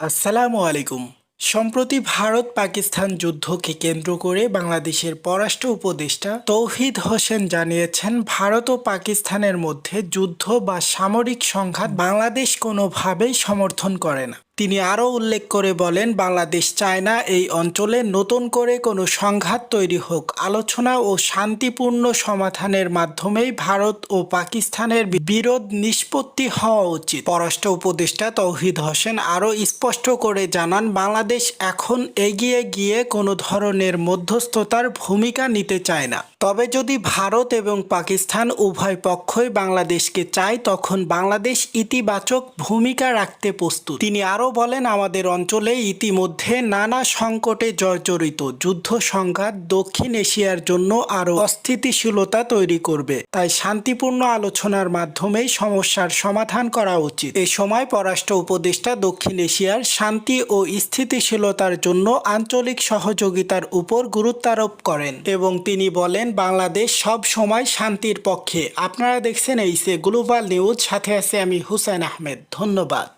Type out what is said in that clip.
আসসালামু আলাইকুম। সম্প্রতি ভারত পাকিস্তান যুদ্ধকে কেন্দ্র করে বাংলাদেশের পররাষ্ট্র উপদেষ্টা তৌহিদ হোসেন জানিয়েছেন, ভারত ও পাকিস্তানের মধ্যে যুদ্ধ বা সামরিক সংঘাত বাংলাদেশ কোনোভাবেই সমর্থন করে না। তিনি আরও উল্লেখ করে বলেন, বাংলাদেশ চায় না এই অঞ্চলে নতুন করে কোনো সংঘাত তৈরি হোক, আলোচনা ও শান্তিপূর্ণ সমাধানের মাধ্যমেই ভারত ও পাকিস্তানের বিরোধ নিষ্পত্তি হওয়া উচিত। পররাষ্ট্র উপদেষ্টা তৌহিদ হোসেন আরও স্পষ্ট করে জানান, বাংলাদেশ এখন এগিয়ে গিয়ে কোনো ধরনের মধ্যস্থতার ভূমিকা নিতে চায় না। তবে যদি ভারত এবং পাকিস্তান উভয় পক্ষই বাংলাদেশকে চায়, তখন বাংলাদেশ ইতিবাচক ভূমিকা রাখতে প্রস্তুত। তিনি আরও বলেন, আমাদের অঞ্চলে ইতিমধ্যে নানা সংকটে জর্জরিত। যুদ্ধ সংঘাত দক্ষিণ এশিয়ার জন্য আরও অস্থিতিশীলতা তৈরি করবে। তাই শান্তিপূর্ণ আলোচনার মাধ্যমেই সমস্যার সমাধান করা উচিত। এ সময় পররাষ্ট্র উপদেষ্টা দক্ষিণ এশিয়ার শান্তি ও স্থিতিশীলতার জন্য আঞ্চলিক সহযোগিতার উপর গুরুত্বারোপ করেন এবং তিনি বলেন বাংলাদেশ সব সময় শান্তির পক্ষে। আপনারা দেখছেন এই সে গ্লোবাল নিউজ সাথে আছে আমি হুসাইন আহমেদ। ধন্যবাদ।